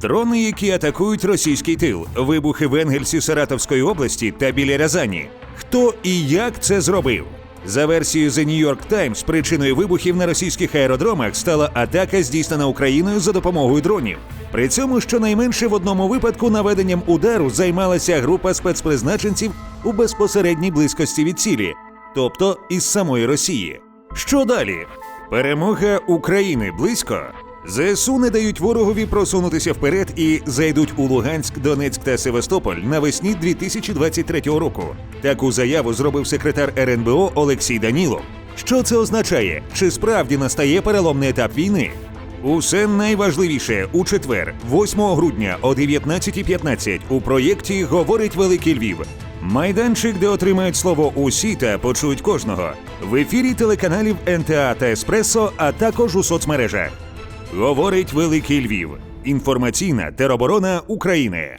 Дрони, які атакують російський тил, вибухи в Енгельсі Саратовської області та біля Рязані. Хто і як це зробив? За версією The New York Times, причиною вибухів на російських аеродромах стала атака, здійснена Україною за допомогою дронів. При цьому щонайменше в одному випадку наведенням удару займалася група спецпризначенців у безпосередній близькості від цілі, тобто із самої Росії. Що далі? Перемога України близько. ЗСУ не дають ворогові просунутися вперед і зайдуть у Луганськ, Донецьк та Севастополь навесні 2023 року. Таку заяву зробив секретар РНБО Олексій Данілов. Що це означає? Чи справді настає переломний етап війни? Усе найважливіше у четвер, 8 грудня о 19.15 у проєкті Говорить Великий Львів. Майданчик, де отримають слово усі та почують кожного. В ефірі телеканалів НТА та Еспресо, а також у соцмережах. Говорить Великий Львів. Інформаційна тероборона України.